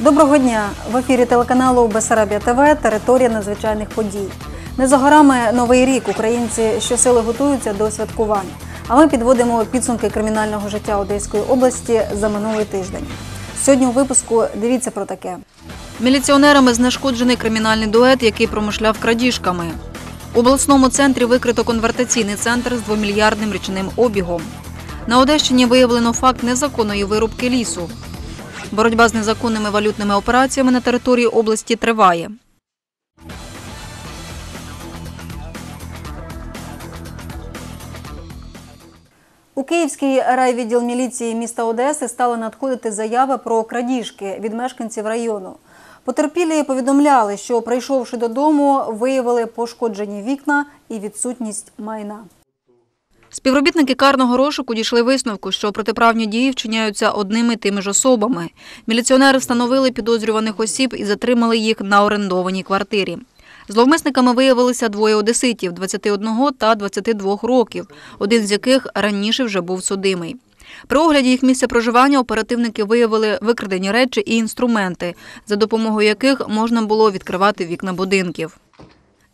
Доброго дня! В ефірі телеканалу Бесарабія ТВ Територія надзвичайних подій. Не за горами новий рік. Українці щосили готуються до святкувань. А ми підводимо підсумки кримінального життя Одеської області за минулий тиждень. Сьогодні у випуску дивіться про таке. Міліціонерами знешкоджений кримінальний дует, який промишляв крадіжками. У обласному центрі викрито конвертаційний центр з двомільярдним річним обігом. На Одещині виявлено факт незаконної вирубки лісу. Боротьба з незаконними валютними операціями на території області триває. У Київський райвідділ міліції міста Одеси стали надходити заяви про крадіжки від мешканців району. Потерпілі повідомляли, що прийшовши додому, виявили пошкоджені вікна і відсутність майна. Співробітники карного розшуку дійшли висновку, що протиправні дії вчиняються одними тими ж особами. Міліціонери встановили підозрюваних осіб і затримали їх на орендованій квартирі. Зловмисниками виявилися двоє одеситів – 21 та 22 років, один з яких раніше вже був судимий. При огляді їх місця проживання оперативники виявили викрадені речі і інструменти, за допомогою яких можна було відкривати вікна будинків.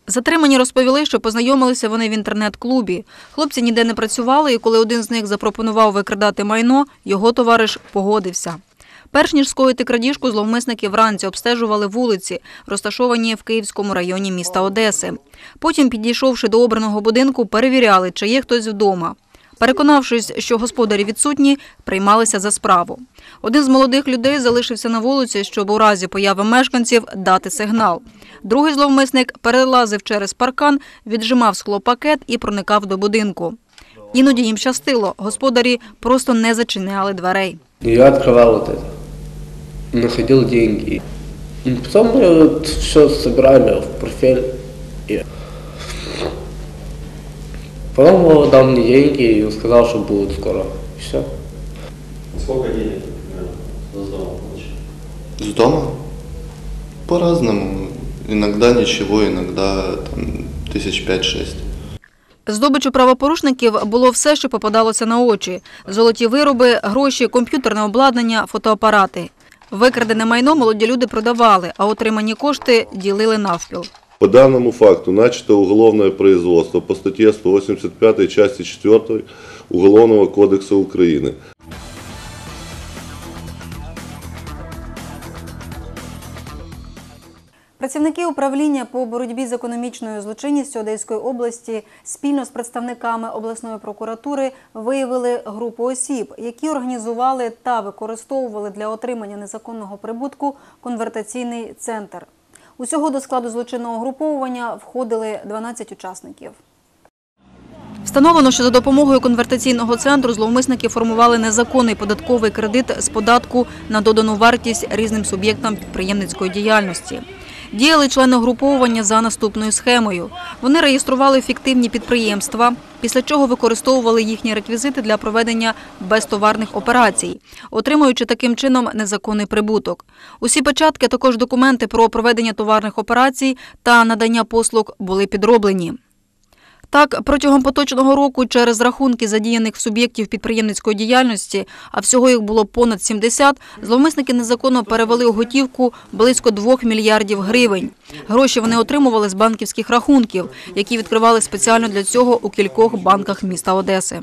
Затримані розповіли, що познайомилися вони в інтернет-клубі. Хлопці ніде не працювали, і коли один з них запропонував викрадати майно, його товариш погодився. Перш ніж скоїти крадіжку, зловмисники вранці обстежували вулиці, розташовані в Київському районі міста Одеси. Потім, підійшовши до обраного будинку, перевіряли, чи є хтось вдома. Переконавшись, що господарі відсутні, приймалися за справу. Один з молодих людей залишився на вулиці, щоб у разі появи мешканців дати сигнал. Другий зловмисник перелазив через паркан, віджимав склопакет і проникав до будинку. Іноді їм щастило, господарі просто не зачиняли дверей. И я открывал вот это. Находил деньги. И потом мы вот все собирали в портфель. Потом он дал мне деньги и сказал, что будет скоро. И все. Сколько денег примерно с дома получил? С дома? По-разному. Иногда ничего, иногда там, тысяч пять-шесть. Здобичу правопорушників було все, що попадалося на очі: золоті вироби, гроші, комп'ютерне обладнання, фотоапарати. Викрадене майно молоді люди продавали, а отримані кошти ділили навпіл. По данному факту начато уголовное производство по статье 185 части 4 Уголовного кодекса Украины. Працівники управління по боротьбі з економічною злочинністю Одеської області спільно з представниками обласної прокуратури виявили групу осіб, які організували та використовували для отримання незаконного прибутку конвертаційний центр. Усього до складу злочинного груповування входили 12 учасників. Встановлено, що за допомогою конвертаційного центру зловмисники формували незаконний податковий кредит з податку на додану вартість різним суб'єктам підприємницької діяльності. Діяли члени груповування за наступною схемою. Вони реєстрували фіктивні підприємства, після чого використовували їхні реквізити для проведення безтоварних операцій, отримуючи таким чином незаконний прибуток. Усі печатки, також документи про проведення товарних операцій та надання послуг були підроблені. Так, протягом поточного року через рахунки задіяних суб'єктів підприємницької діяльності, а всього їх було понад 70, зловмисники незаконно перевели у готівку близько 2 мільярдів гривень. Гроші вони отримували з банківських рахунків, які відкривали спеціально для цього у кількох банках міста Одеси.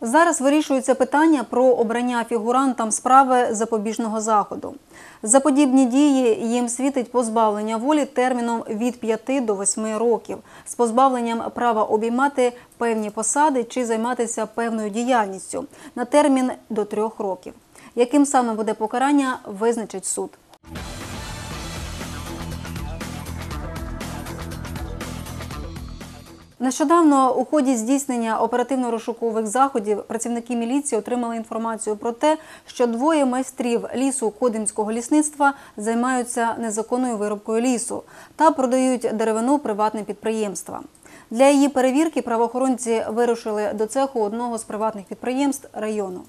Зараз вирішується питання про обрання фігурантам справи запобіжного заходу. За подібні дії їм світить позбавлення волі терміном від 5 до 8 років з позбавленням права обіймати певні посади чи займатися певною діяльністю на термін до 3 років. Яким саме буде покарання, визначить суд. Нещодавно у ході здійснення оперативно-розшукових заходів працівники міліції отримали інформацію про те, що двоє майстрів лісу Кодимського лісництва займаються незаконною виробкою лісу та продають деревину приватним підприємствам. Для її перевірки правоохоронці вирушили до цеху одного з приватних підприємств району.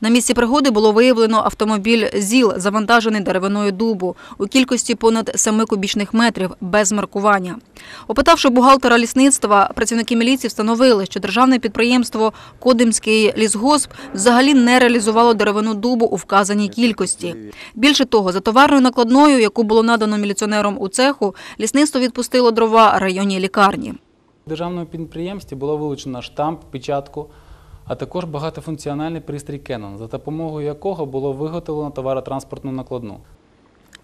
На місці пригоди було виявлено автомобіль ЗІЛ, завантажений деревиною дубу у кількості понад 7 кубічних метрів без маркування. Опитавши бухгалтера лісництва, працівники міліції встановили, що державне підприємство Кодимський лісгосп взагалі не реалізувало деревину дубу у вказаній кількості. Більше того, за товарною накладною, яку було надано міліціонерам у цеху, лісництво відпустило дрова районній лікарні. В державному підприємстві було вилучено штамп, печатку, а також багатофункціональний пристрій Canon, за допомогою якого було виготовлено товаротранспортну накладну.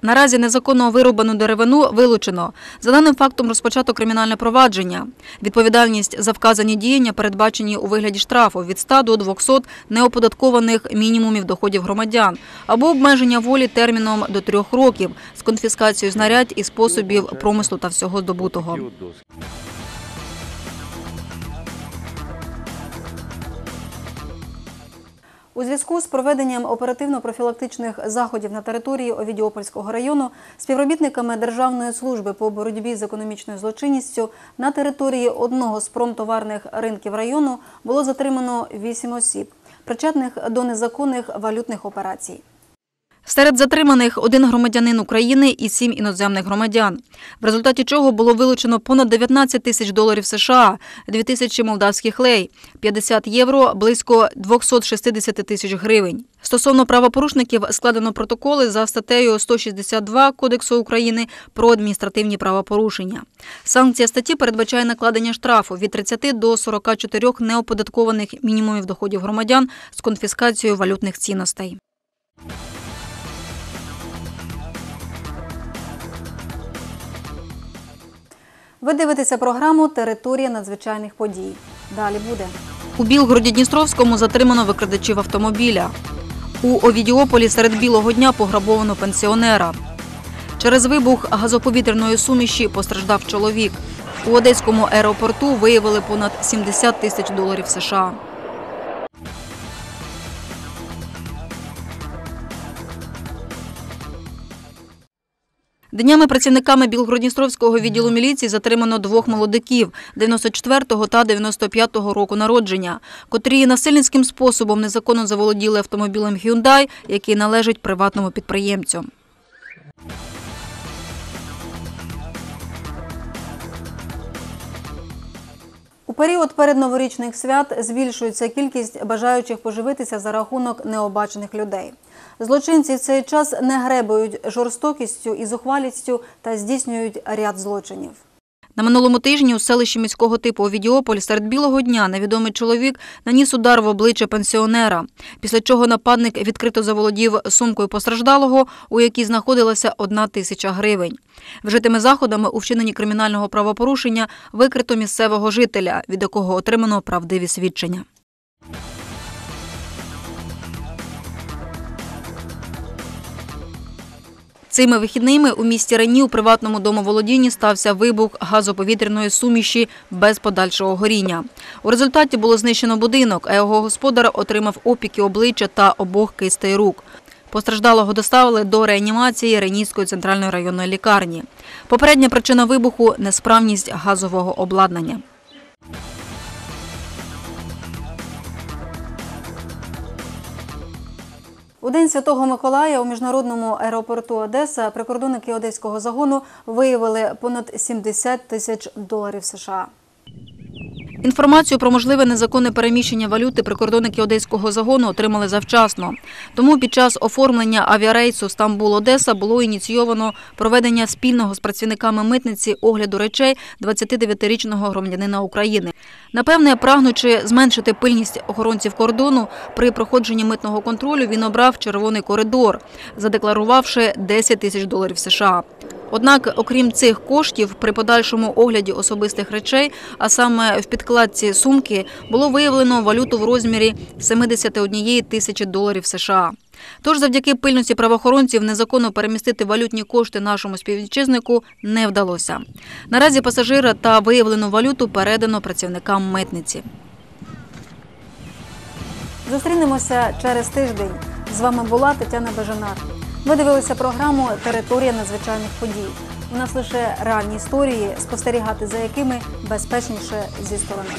Наразі незаконно вирубану деревину вилучено. За даним фактом розпочато кримінальне провадження. Відповідальність за вказані діяння передбачені у вигляді штрафу від 100 до 200 неоподаткованих мінімумів доходів громадян або обмеження волі терміном до трьох років з конфіскацією знарядь і способів промислу та всього здобутого. У зв'язку з проведенням оперативно-профілактичних заходів на території Овідіопольського району співробітниками Державної служби по боротьбі з економічною злочинністю на території одного з промтоварних ринків району було затримано вісім осіб, причетних до незаконних валютних операцій. Серед затриманих один громадянин України і сім іноземних громадян, в результаті чого було вилучено понад 19 тисяч доларів США, 2 тисячі молдавських лей, 50 євро, близько 260 тисяч гривень. Стосовно правопорушників складено протоколи за статтею 162 Кодексу України про адміністративні правопорушення. Санкція статті передбачає накладення штрафу від 30 до 44 неоподаткованих мінімумів доходів громадян з конфіскацією валютних цінностей. Ви дивитеся програму Територія надзвичайних подій. Далі буде. У Білгороді-Дністровському затримано викрадачів автомобіля. У Овідіополі серед білого дня пограбовано пенсіонера. Через вибух газоповітряної суміші постраждав чоловік. У Одеському аеропорту виявили понад 70 тисяч доларів США. Днями працівниками Білгородністровського відділу міліції затримано двох молодиків 94-го та 95-го року народження, котрі насильницьким способом незаконно заволоділи автомобілем Hyundai, який належить приватному підприємцю. У період передноворічних свят збільшується кількість бажаючих поживитися за рахунок необачених людей. Злочинці в цей час не гребують жорстокістю і зухвалістю та здійснюють ряд злочинів. На минулому тижні у селищі міського типу Овідіополь серед білого дня невідомий чоловік наніс удар в обличчя пенсіонера, після чого нападник відкрито заволодів сумкою постраждалого, у якій знаходилася одна тисяча гривень. Вжитими заходами у вчиненні кримінального правопорушення викрито місцевого жителя, від якого отримано правдиві свідчення. Цими вихідними у місті Рені у приватному домоволодінні стався вибух газоповітряної суміші без подальшого горіння. У результаті було знищено будинок, а його господар отримав опіки обличчя та обох кистей рук. Постраждалого доставили до реанімації Ренійської центральної районної лікарні. Попередня причина вибуху несправність газового обладнання. У день Святого Миколая у міжнародному аеропорту Одеса прикордонники одеського загону виявили понад 70 тисяч доларів США. Інформацію про можливе незаконне переміщення валюти прикордонники одеського загону отримали завчасно. Тому під час оформлення авіарейсу Стамбул-Одеса було ініційовано проведення спільного з працівниками митниці огляду речей 29-річного громадянина України. Напевне, прагнучи зменшити пильність охоронців кордону, при проходженні митного контролю він обрав червоний коридор, задекларувавши 10 тисяч доларів США. Однак, окрім цих коштів, при подальшому огляді особистих речей, а саме в підкладці сумки, було виявлено валюту в розмірі 71 тисячі доларів США. Тож, завдяки пильності правоохоронців, незаконно перемістити валютні кошти нашому співвітчизнику не вдалося. Наразі пасажира та виявлену валюту передано працівникам митниці. Зустрінемося через тиждень. З вами була Тетяна Бежанар. Ви дивилися програму Територія надзвичайних подій. У нас лише реальні історії, спостерігати за якими безпечніше зі сторони.